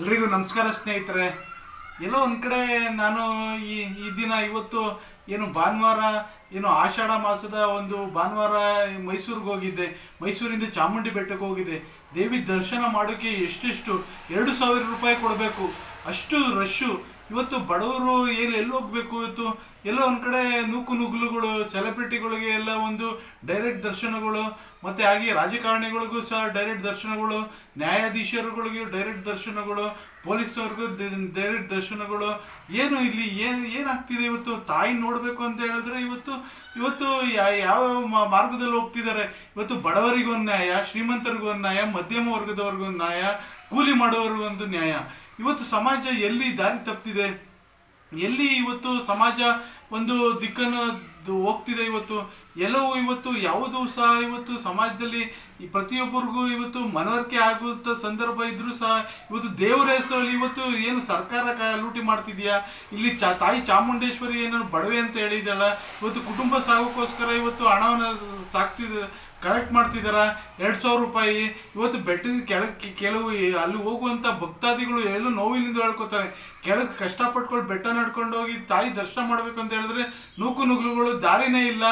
ಎಲ್ರಿಗೂ ನಮಸ್ಕಾರ ಸ್ನೇಹಿತರೆ. ಎಲ್ಲೋ ಒಂದು ಕಡೆ ನಾನು ಈ ಈ ದಿನ ಇವತ್ತು ಏನು ಭಾನುವಾರ, ಏನು ಆಷಾಢ ಮಾಸದ ಒಂದು ಭಾನುವಾರ ಮೈಸೂರಿಗೆ ಹೋಗಿದ್ದೆ. ಮೈಸೂರಿಂದ ಚಾಮುಂಡಿ ಬೆಟ್ಟಕ್ಕೆ ಹೋಗಿದ್ದೆ. ದೇವಿ ದರ್ಶನ ಮಾಡೋಕ್ಕೆ ಎಷ್ಟೆಷ್ಟು? ಎರಡು ಸಾವಿರ ರೂಪಾಯಿ ಕೊಡಬೇಕು. ಅಷ್ಟು ರಶ್ಶು ಇವತ್ತು ಬಡವರು ಎಲ್ಲಿ ಎಲ್ಲಿ ಹೋಗ್ಬೇಕು ಇವತ್ತು? ಎಲ್ಲೋ ಒಂದು ಕಡೆ ನೂಕು ನುಗ್ಲುಗಳು ಸೆಲೆಬ್ರಿಟಿಗಳಿಗೆ ಎಲ್ಲ ಒಂದು ಡೈರೆಕ್ಟ್ ದರ್ಶನಗಳು, ಮತ್ತೆ ಹಾಗೆ ರಾಜಕಾರಣಿಗಳಿಗೂ ಸಹ ಡೈರೆಕ್ಟ್ ದರ್ಶನಗಳು, ನ್ಯಾಯಾಧೀಶರುಗಳಿಗೂ ಡೈರೆಕ್ಟ್ ದರ್ಶನಗಳು, ಪೊಲೀಸ್ನವ್ರಿಗೂ ಡೈರೆಕ್ಟ್ ದರ್ಶನಗಳು. ಏನು ಇಲ್ಲಿ ಏನು, ಏನಾಗ್ತಿದೆ ಇವತ್ತು? ತಾಯಿ ನೋಡಬೇಕು ಅಂತ ಹೇಳಿದ್ರೆ ಇವತ್ತು ಇವತ್ತು ಯಾವ ಮಾರ್ಗದಲ್ಲಿ ಹೋಗ್ತಿದ್ದಾರೆ? ಇವತ್ತು ಬಡವರಿಗೊಂದು ನ್ಯಾಯ ಶ್ರೀಮಂತರಿಗೊಂದು ನ್ಯಾಯ ಮಧ್ಯಮ ವರ್ಗದವ್ರಿಗೊಂದು ನ್ಯಾಯ ಕೂಲಿ ಮಾಡೋರಿಗೊಂದು ನ್ಯಾಯ. ಇವತ್ತು ಸಮಾಜ ಎಲ್ಲಿ ದಾರಿ ತಪ್ಪಿದೆ ಎಲ್ಲಿ ಇವತ್ತು ಸಮಾಜ ಒಂದು ದಿಕ್ಕನ್ನು ಹೋಗ್ತಿದೆ ಇವತ್ತು? ಎಲ್ಲವೂ ಇವತ್ತು, ಯಾವುದು ಸಹ ಇವತ್ತು ಸಮಾಜದಲ್ಲಿ ಪ್ರತಿಯೊಬ್ಬರಿಗೂ ಇವತ್ತು ಮನವರಿಕೆ ಆಗುವಂಥ ಸಂದರ್ಭ ಇದ್ರೂ ಸಹ ಇವತ್ತು ದೇವರ ಹೆಸರಲ್ಲಿ ಇವತ್ತು ಏನು ಸರ್ಕಾರ ಕ ಲೂಟಿ ಮಾಡ್ತಿದೆಯಾ? ಇಲ್ಲಿ ಚಾ ತಾಯಿ ಚಾಮುಂಡೇಶ್ವರಿ ಏನೋ ಬಡವೆ ಅಂತ ಹೇಳಿದಲ್ಲ ಇವತ್ತು ಕುಟುಂಬ ಸಾಗೋಕ್ಕೋಸ್ಕರ ಇವತ್ತು ಹಣವನ್ನು ಸಾಕ್ತಿದೆ ಕಲೆಕ್ಟ್ ಮಾಡ್ತಿದಾರ? ಎರಡು ಸಾವಿರ ರೂಪಾಯಿ. ಇವತ್ತು ಬೆಟ್ಟದ ಕೆಳಕ್ಕೆ ಕೆಲವು ಅಲ್ಲಿ ಹೋಗುವಂಥ ಭಕ್ತಾದಿಗಳು ಎಲ್ಲೂ ನೋವಿನಿಂದ ಹೇಳ್ಕೊತಾರೆ. ಕೆಳಗೆ ಕಷ್ಟಪಟ್ಕೊಂಡು ಬೆಟ್ಟ ನಡ್ಕೊಂಡು ಹೋಗಿ ತಾಯಿ ದರ್ಶನ ಮಾಡಬೇಕು ಅಂತ ಹೇಳಿದ್ರೆ ನೂಕು ನುಗ್ಲುಗಳು ದಾರಿನೇ ಇಲ್ಲ.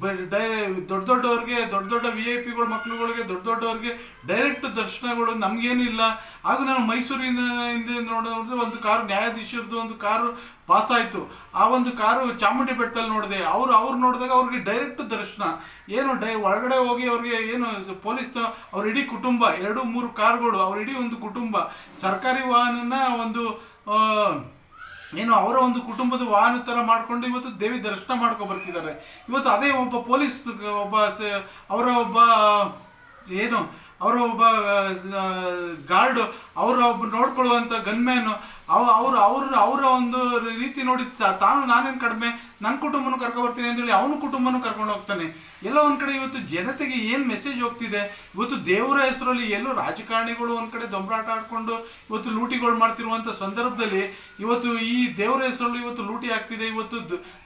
ಬ- ಡೈ ದೊಡ್ಡ ದೊಡ್ಡವ್ರಿಗೆ, ದೊಡ್ಡ ದೊಡ್ಡ ವಿ ಐ ಪಿಗಳು ಮಕ್ಳುಗಳಿಗೆ, ದೊಡ್ಡ ದೊಡ್ಡವ್ರಿಗೆ ಡೈರೆಕ್ಟ್ ದರ್ಶನಗಳು ನಮಗೇನು ಇಲ್ಲ. ಹಾಗೂ ನಾನು ಮೈಸೂರಿನ ಹಿಂದೆ ನೋಡಿದ್ರೆ ಒಂದು ಕಾರು ನ್ಯಾಯಾಧೀಶರದ್ದು ಒಂದು ಕಾರು ಪಾಸ್ ಆಯಿತು ಆ ಒಂದು ಕಾರು ಚಾಮುಂಡಿ ಬೆಟ್ಟದಲ್ಲಿ ನೋಡಿದೆ. ಅವರು ಅವ್ರು ನೋಡಿದಾಗ ಅವ್ರಿಗೆ ಡೈರೆಕ್ಟ್ ದರ್ಶನ. ಏನು ಡೈ ಒಳಗಡೆ ಹೋಗಿ ಅವ್ರಿಗೆ ಏನು ಪೊಲೀಸ್ ಅವ್ರ ಇಡೀ ಕುಟುಂಬ, ಎರಡು ಮೂರು ಕಾರ್ಗಳು, ಅವ್ರ ಇಡೀ ಒಂದು ಕುಟುಂಬ, ಸರ್ಕಾರಿ ವಾಹನನ ಒಂದು ಏನು ಅವರ ಒಂದು ಕುಟುಂಬದ ವಾಹನ ತರ ಮಾಡ್ಕೊಂಡು ಇವತ್ತು ದೇವಿ ದರ್ಶನ ಮಾಡ್ಕೊ ಬರ್ತಿದ್ದಾರೆ. ಇವತ್ತು ಅದೇ ಒಬ್ಬ ಪೊಲೀಸ್, ಒಬ್ಬ ಅವರ ಒಬ್ಬ, ಏನು, ಅವರ ಒಬ್ಬ ಗಾರ್ಡ್, ಅವರ ಒಬ್ಬ ನೋಡ್ಕೊಳ್ಳುವಂಥ ಗನ್ಮ್ಯಾನ್ ಅವ ಅವ್ರು ಅವ್ರ ಅವರ ಒಂದು ರೀತಿ ನೋಡಿ ತಾನು ನಾನೇನು ಕಡಿಮೆ ನನ್ನ ಕುಟುಂಬನೂ ಕರ್ಕೊ ಬರ್ತೀನಿ ಅಂತೇಳಿ ಅವನ ಕುಟುಂಬನೂ ಕರ್ಕೊಂಡು ಹೋಗ್ತಾನೆ. ಎಲ್ಲ ಒಂದ್ ಕಡೆ ಇವತ್ತು ಜನತೆಗೆ ಏನು ಮೆಸೇಜ್ ಹೋಗ್ತಿದೆ? ಇವತ್ತು ದೇವರ ಹೆಸರಲ್ಲಿ ಎಲ್ಲೋ ರಾಜಕಾರಣಿಗಳು ಒಂದ್ ಕಡೆ ದೊಂಬರಾಟ ಆಡ್ಕೊಂಡು ಇವತ್ತು ಲೂಟಿಗಳು ಮಾಡ್ತಿರುವಂತ ಸಂದರ್ಭದಲ್ಲಿ ಇವತ್ತು ಈ ದೇವರ ಹೆಸರಲ್ಲಿ ಇವತ್ತು ಲೂಟಿ ಆಗ್ತಿದೆ. ಇವತ್ತು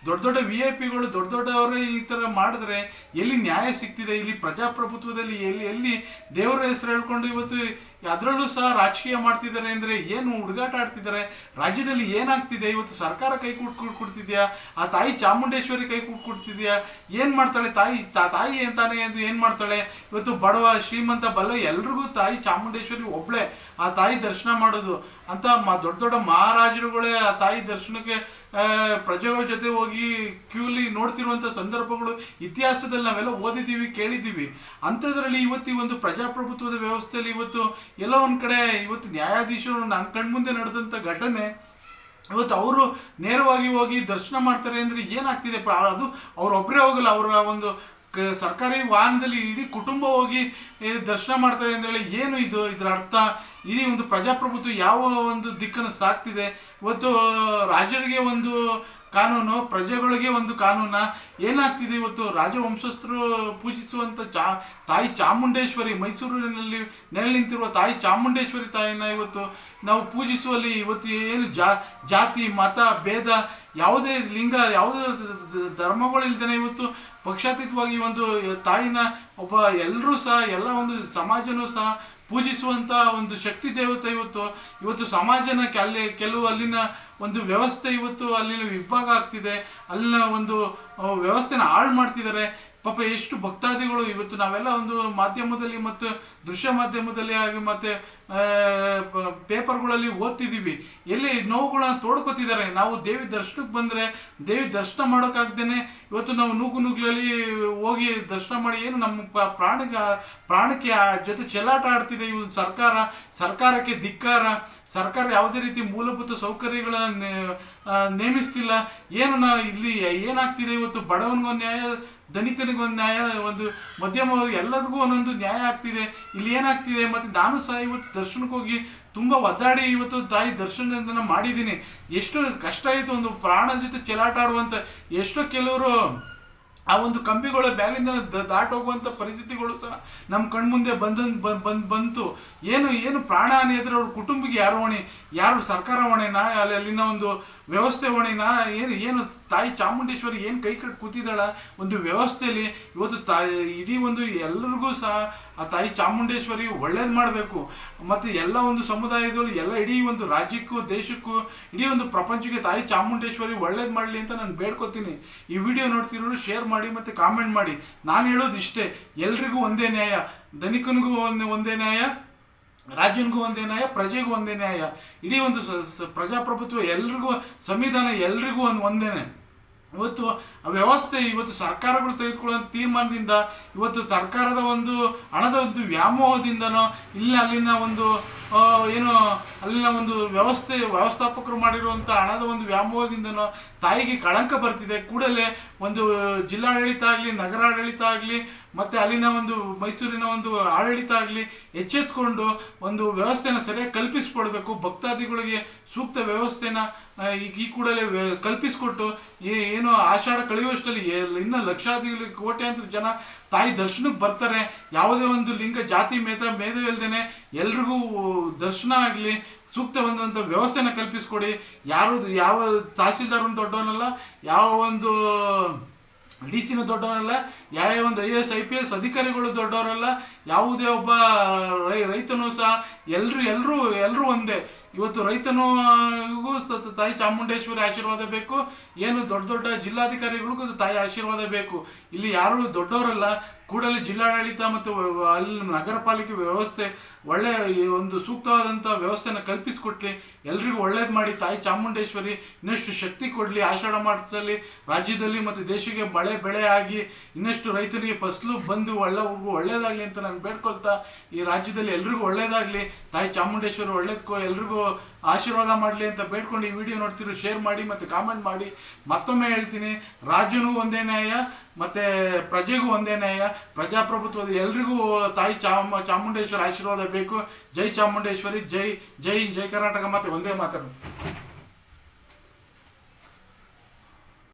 ದೊಡ್ಡ ದೊಡ್ಡ ವಿ ಐ ಪಿಗಳು ದೊಡ್ಡ ದೊಡ್ಡವರೇ ಈ ತರ ಮಾಡಿದ್ರೆ ಎಲ್ಲಿ ನ್ಯಾಯ ಸಿಗ್ತಿದೆ? ಇಲ್ಲಿ ಪ್ರಜಾಪ್ರಭುತ್ವದಲ್ಲಿ ಎಲ್ಲಿ ಎಲ್ಲಿ ದೇವರ ಹೆಸರು ಹೇಳ್ಕೊಂಡು ಇವತ್ತು ಅದರಲ್ಲೂ ಸಹ ರಾಜಕೀಯ ಮಾಡ್ತಿದ್ದಾರೆ ಅಂದ್ರೆ ಏನು ಹುಡುಗಾಟ ಆಡ್ತಿದ್ದಾರೆ? ರಾಜ್ಯದಲ್ಲಿ ಏನಾಗ್ತಿದೆ? ಇವತ್ತು ಸರ್ಕಾರ ಕೈ ಕೂಟ್ ಕೊಡ್ತಿದ್ಯಾ? ಆ ತಾಯಿ ಚಾಮುಂಡೇಶ್ವರಿ ಕೈ ಕೂಟ್ ಕೊಡ್ತಿದ್ಯಾ? ಏನು ಮಾಡ್ತಾಳೆ ತಾಯಿ? ತಾಯಿ ಅಂತಾನೆ ಎಂದು ಏನು ಮಾಡ್ತಾಳೆ? ಇವತ್ತು ಬಡವ, ಶ್ರೀಮಂತ, ಬಲ್ಲ ಎಲ್ರಿಗೂ ತಾಯಿ ಚಾಮುಂಡೇಶ್ವರಿ ಒಬ್ಳೆ. ಆ ತಾಯಿ ದರ್ಶನ ಮಾಡೋದು. ಅಂತ ಮ- ದೊಡ್ಡ ದೊಡ್ಡ ಮಹಾರಾಜರುಗಳೇ ಆ ತಾಯಿ ದರ್ಶನಕ್ಕೆ ಪ್ರಜೆಗಳ ಜೊತೆ ಹೋಗಿ ಕ್ಯೂಲಿ ನೋಡ್ತಿರುವಂತ ಸಂದರ್ಭಗಳು ಇತಿಹಾಸದಲ್ಲಿ ನಾವೆಲ್ಲ ಓದಿದ್ದೀವಿ, ಕೇಳಿದ್ದೀವಿ. ಅಂಥದ್ರಲ್ಲಿ ಇವತ್ತು ಈ ಒಂದು ಪ್ರಜಾಪ್ರಭುತ್ವದ ವ್ಯವಸ್ಥೆಯಲ್ಲಿ ಇವತ್ತು ಎಲ್ಲ ಒಂದು ಕಡೆ ಇವತ್ತು ನ್ಯಾಯಾಧೀಶರು ನನ್ನ ಕಣ್ಮುಂದೆ ನಡೆದಂತ ಘಟನೆ, ಇವತ್ತು ಅವರು ನೇರವಾಗಿ ಹೋಗಿ ದರ್ಶನ ಮಾಡ್ತಾರೆ ಅಂದ್ರೆ ಏನಾಗ್ತಿದೆ? ಅದು ಅವ್ರೊಬ್ಬರೇ ಹೋಗಲ್ಲ, ಅವರ ಒಂದು ಸರ್ಕಾರಿ ವಾಹನದಲ್ಲಿ ಇಡೀ ಕುಟುಂಬ ಹೋಗಿ ದರ್ಶನ ಮಾಡ್ತಾರೆ ಹೇಳಿ ಏನು ಇದು? ಇದರ ಅರ್ಥ ಇಡೀ ಒಂದು ಪ್ರಜಾಪ್ರಭುತ್ವ ಯಾವ ಒಂದು ದಿಕ್ಕನ್ನು ಸಾಕ್ತಿದೆ? ಇವತ್ತು ರಾಜರಿಗೆ ಒಂದು ಕಾನೂನು, ಪ್ರಜೆಗಳಿಗೆ ಒಂದು ಕಾನೂನ. ಏನಾಗ್ತಿದೆ ಇವತ್ತು? ರಾಜವಂಶಸ್ಥರು ಪೂಜಿಸುವಂತ ಚಾ, ತಾಯಿ ಚಾಮುಂಡೇಶ್ವರಿ, ಮೈಸೂರಿನಲ್ಲಿ ನೆಲೆ ನಿಂತಿರುವ ತಾಯಿ ಚಾಮುಂಡೇಶ್ವರಿ ತಾಯಿನ ಇವತ್ತು ನಾವು ಪೂಜಿಸುವಲ್ಲಿ ಇವತ್ತು ಏನು ಜಾತಿ, ಮತ, ಭೇದ, ಯಾವುದೇ ಲಿಂಗ, ಯಾವುದೇ ಧರ್ಮಗಳಿಲ್ದೇನೆ ಇವತ್ತು ಪಕ್ಷಾತೀತವಾಗಿ ಒಂದು ತಾಯಿನ ಒಬ್ಬ ಎಲ್ಲರೂ ಸಹ, ಎಲ್ಲ ಒಂದು ಸಮಾಜನೂ ಸಹ ಪೂಜಿಸುವಂತ ಒಂದು ಶಕ್ತಿ ದೇವತೆ ಇವತ್ತು ಇವತ್ತು ಸಮಾಜನ ಅಲ್ಲಿ ಕೆಲವು ಅಲ್ಲಿನ ಒಂದು ವ್ಯವಸ್ಥೆ ಇವತ್ತು ಅಲ್ಲಿನ ವಿಭಾಗ ಆಗ್ತಿದೆ. ಅಲ್ಲಿನ ಒಂದು ವ್ಯವಸ್ಥೆನ ಹಾಳು ಮಾಡ್ತಿದ್ದಾರೆ. ಪಾಪ ಎಷ್ಟು ಭಕ್ತಾದಿಗಳು ಇವತ್ತು ನಾವೆಲ್ಲ ಒಂದು ಮಾಧ್ಯಮದಲ್ಲಿ ಮತ್ತು ದೃಶ್ಯ ಮಾಧ್ಯಮದಲ್ಲಿ ಆಗಿ ಮತ್ತೆ ಪೇಪರ್ಗಳಲ್ಲಿ ಓದ್ತಿದ್ದೀವಿ. ಎಲ್ಲಿ ನೋವುಗಳನ್ನ ತೋಡ್ಕೊತಿದ್ದಾರೆ. ನಾವು ದೇವಿ ದರ್ಶನಕ್ಕೆ ಬಂದರೆ ದೇವಿ ದರ್ಶನ ಮಾಡೋಕ್ಕಾಗ್ದೇನೆ ಇವತ್ತು ನಾವು ನೂಗು ನುಗ್ಲಲ್ಲಿ ಹೋಗಿ ದರ್ಶನ ಮಾಡಿ ಏನು ನಮ್ಮ ಪ್ರಾಣಕ್ಕೆ ಪ್ರಾಣಕ್ಕೆ ಆ ಜೊತೆ ಚೆಲ್ಲಾಟ ಆಡ್ತಿದೆ. ಇವ್ ಸರ್ಕಾರ, ಸರ್ಕಾರಕ್ಕೆ ಧಿಕ್ಕಾರ, ಸರ್ಕಾರ ಯಾವುದೇ ರೀತಿ ಮೂಲಭೂತ ಸೌಕರ್ಯಗಳ ನೇಮಿಸ್ತಿಲ್ಲ. ಏನು ನಾವು ಇಲ್ಲಿ ಏನಾಗ್ತಿದೆ ಇವತ್ತು ಬಡವನಿಗೊಂದು ನ್ಯಾಯ ಧನಿಕನಿಗೊಂದು ನ್ಯಾಯ, ಒಂದು ಮಧ್ಯಮವರ್ಗ ಎಲ್ಲರಿಗೂ ಒಂದೊಂದು ನ್ಯಾಯ ಆಗ್ತಿದೆ. ಇಲ್ಲಿ ಏನಾಗ್ತಿದೆ ಮತ್ತೆ ನಾನು ಸಹ ಇವತ್ತು ದರ್ಶನಕ್ಕೆ ಹೋಗಿ ತುಂಬಾ ಒದ್ದಾಡಿ ಇವತ್ತು ತಾಯಿ ದರ್ಶನ ಮಾಡಿದ್ದೀನಿ. ಎಷ್ಟು ಕಷ್ಟ ಆಯಿತು ಒಂದು ಪ್ರಾಣದ ಜೊತೆ ಚೆಲಾಟ ಆಡುವಂಥ ಎಷ್ಟೋ ಕೆಲವರು ಆ ಒಂದು ಕಂಬಿಗಳ ಬ್ಯಾಗಿಂದ ದಾಟ್ ಹೋಗುವಂತ ಪರಿಸ್ಥಿತಿಗಳು ಸಹ ನಮ್ಮ ಕಣ್ಮುಂದೆ ಬಂದ, ಬಂದ್ ಬಂತು. ಏನು ಏನು ಪ್ರಾಣ ಹಾನಿ ಅವ್ರ ಕುಟುಂಬಕ್ಕೆ ಯಾರು ಹೊಣೆ? ಯಾರು ಸರ್ಕಾರ ಹೊಣೆನಾ ಅಲ್ಲಿ ಅಲ್ಲಿನ ಒಂದು ವ್ಯವಸ್ಥೆ ಹೊಣೆನಾ ಏನು ಏನು ತಾಯಿ ಚಾಮುಂಡೇಶ್ವರಿ ಏನು ಕೈ ಕಟ್ಟಿ ಕೂತಿದ್ದಾಳ ಒಂದು ವ್ಯವಸ್ಥೆಯಲ್ಲಿ, ಇವತ್ತು ತಾಯಿ ಇಡೀ ಒಂದು ಎಲ್ಲರಿಗೂ ಸಹ ಆ ತಾಯಿ ಚಾಮುಂಡೇಶ್ವರಿ ಒಳ್ಳೇದು ಮಾಡಬೇಕು. ಮತ್ತು ಎಲ್ಲ ಒಂದು ಸಮುದಾಯದಲ್ಲಿ ಎಲ್ಲ ಇಡೀ ಒಂದು ರಾಜ್ಯಕ್ಕೂ, ದೇಶಕ್ಕೂ, ಇಡೀ ಒಂದು ಪ್ರಪಂಚಕ್ಕೆ ತಾಯಿ ಚಾಮುಂಡೇಶ್ವರಿ ಒಳ್ಳೇದು ಮಾಡಲಿ ಅಂತ ನಾನು ಬೇಡ್ಕೊತೀನಿ. ಈ ವಿಡಿಯೋ ನೋಡ್ತಿರೋರು ಶೇರ್ ಮಾಡಿ ಮತ್ತು ಕಾಮೆಂಟ್ ಮಾಡಿ. ನಾನು ಹೇಳೋದು ಇಷ್ಟೇ ಎಲ್ರಿಗೂ ಒಂದೇ ನ್ಯಾಯ, ಧನಿಕನಿಗೂ ಒಂದು, ಒಂದೇ ನ್ಯಾಯ. ರಾಜ್ಯನಿಗೂ ಒಂದೇ ನ್ಯಾಯ, ಪ್ರಜೆಗೂ ಒಂದೇ ನ್ಯಾಯ. ಇಡೀ ಒಂದು ಪ್ರಜಾಪ್ರಭುತ್ವ ಎಲ್ರಿಗೂ, ಸಂವಿಧಾನ ಎಲ್ರಿಗೂ ಒಂದು ಒಂದೇನೆ ಇವತ್ತು ವ್ಯವಸ್ಥೆ, ಇವತ್ತು ಸರ್ಕಾರಗಳು ತೆಗೆದುಕೊಳ್ಳುವಂಥ ತೀರ್ಮಾನದಿಂದ, ಇವತ್ತು ಸರ್ಕಾರದ ಒಂದು ಹಣದ ಒಂದು ವ್ಯಾಮೋಹದಿಂದನೋ, ಇಲ್ಲ ಅಲ್ಲಿನ ಒಂದು ಏನು, ಅಲ್ಲಿನ ಒಂದು ವ್ಯವಸ್ಥೆ, ವ್ಯವಸ್ಥಾಪಕರು ಮಾಡಿರುವಂಥ ಹಣದ ಒಂದು ವ್ಯಾಮೋಹದಿಂದನೋ ತಾಯಿಗೆ ಕಳಂಕ ಬರ್ತಿದೆ. ಕೂಡಲೇ ಒಂದು ಜಿಲ್ಲಾಡಳಿತ ಆಗಲಿ, ನಗರಾಡಳಿತ ಆಗಲಿ, ಮತ್ತು ಅಲ್ಲಿನ ಒಂದು ಮೈಸೂರಿನ ಒಂದು ಆಡಳಿತ ಆಗಲಿ ಎಚ್ಚೆತ್ಕೊಂಡು ಒಂದು ವ್ಯವಸ್ಥೆನ ಸರಿಯಾಗಿ ಕಲ್ಪಿಸ್ಕೊಡ್ಬೇಕು. ಭಕ್ತಾದಿಗಳಿಗೆ ಸೂಕ್ತ ವ್ಯವಸ್ಥೆನ ಈಗ ಈ ಕೂಡಲೇ ಕಲ್ಪಿಸ್ಕೊಟ್ಟು ಏನು ಆಷಾಢ ಕಳೆಯುವಷ್ಟರಲ್ಲಿ ಇನ್ನು ಲಕ್ಷಾದಿಗಳು ಕೋಟ್ಯಾಂತರ ಜನ ತಾಯಿ ದರ್ಶನಕ್ಕೆ ಬರ್ತಾರೆ. ಯಾವುದೇ ಒಂದು ಲಿಂಗ, ಜಾತಿ, ಮೇಧ ಮೇಧವಿಲ್ಲದೇ ಎಲ್ರಿಗೂ ದರ್ಶನ ಆಗಲಿ ಸೂಕ್ತವಾದಂಥ ವ್ಯವಸ್ಥೆನ ಕಲ್ಪಿಸ್ಕೊಡಿ. ಯಾರು, ಯಾವ ತಹಸೀಲ್ದಾರ್ ಒಂದು ದೊಡ್ಡವನಲ್ಲ, ಯಾವ ಒಂದು ಡಿ ಸಿನ ದೊಡ್ಡವರಲ್ಲ ಯಾವ ಒಂದು I S, I P S ಅಧಿಕಾರಿಗಳು ದೊಡ್ಡವರಲ್ಲ, ಯಾವುದೇ ಒಬ್ಬ ರೈತನು ಸಹ ಎಲ್ಲರೂ ಎಲ್ಲರೂ ಎಲ್ಲರೂ ಒಂದೇ. ಇವತ್ತು ರೈತನುಗೂ ತಾಯಿ ಚಾಮುಂಡೇಶ್ವರಿ ಆಶೀರ್ವಾದ ಬೇಕು. ಏನು ದೊಡ್ಡ ದೊಡ್ಡ ಜಿಲ್ಲಾಧಿಕಾರಿಗಳಿಗೂ ತಾಯಿ ಆಶೀರ್ವಾದ ಬೇಕು. ಇಲ್ಲಿ ಯಾರು ದೊಡ್ಡವರಲ್ಲ ಕೂಡಲೇ ಜಿಲ್ಲಾಡಳಿತ ಮತ್ತು ಅಲ್ಲಿ ನಗರ ಪಾಲಿಕೆ ವ್ಯವಸ್ಥೆ ಒಳ್ಳೆ ಈ ಒಂದು ಸೂಕ್ತವಾದಂಥ ವ್ಯವಸ್ಥೆನ ಕಲ್ಪಿಸಿಕೊಟ್ಲಿ, ಎಲ್ರಿಗೂ ಒಳ್ಳೇದು ಮಾಡಿ, ತಾಯಿ ಚಾಮುಂಡೇಶ್ವರಿ ಇನ್ನಷ್ಟು ಶಕ್ತಿ ಕೊಡಲಿ, ಆಷಾಢ ಮಾಸದಲ್ಲಿ ರಾಜ್ಯದಲ್ಲಿ ಮತ್ತು ದೇಶಕ್ಕೆ ಮಳೆ ಬೆಳೆ ಆಗಿ ಇನ್ನಷ್ಟು ರೈತರಿಗೆ ಫಸಲು ಬಂದು ಒಳ್ಳೆ ಒಳ್ಳೇದಾಗಲಿ ಅಂತ ನಾನು ಬೇಡ್ಕೊಳ್ತಾ, ಈ ರಾಜ್ಯದಲ್ಲಿ ಎಲ್ರಿಗೂ ಒಳ್ಳೇದಾಗಲಿ, ತಾಯಿ ಚಾಮುಂಡೇಶ್ವರಿ ಒಳ್ಳೇದಕ್ಕೋ ಎಲ್ರಿಗೂ ಆಶೀರ್ವಾದ ಮಾಡಲಿ ಅಂತ ಬೇಡ್ಕೊಂಡು ಈ ವಿಡಿಯೋ ನೋಡ್ತಿರೋ ಶೇರ್ ಮಾಡಿ ಮತ್ತು ಕಾಮೆಂಟ್ ಮಾಡಿ. ಮತ್ತೊಮ್ಮೆ ಹೇಳ್ತೀನಿ, ರಾಜ್ಯನೂ ಒಂದೇ ನ್ಯಾಯ, ಮತ್ತು ಪ್ರಜೆಗೂ ಒಂದೇ ನ್ಯಾಯ, ಪ್ರಜಾಪ್ರಭುತ್ವದ ಎಲ್ರಿಗೂ ತಾಯಿ ಚಾಮ, ಚಾಮುಂಡೇಶ್ವರಿ ಆಶೀರ್ವಾದ ಬೇಕು. ಜೈ ಚಾಮುಂಡೇಶ್ವರಿ, ಜೈ ಜೈ ಜೈ ಕರ್ನಾಟಕ ಮತ್ತೆ ಒಂದೇ ಮಾತಾಡು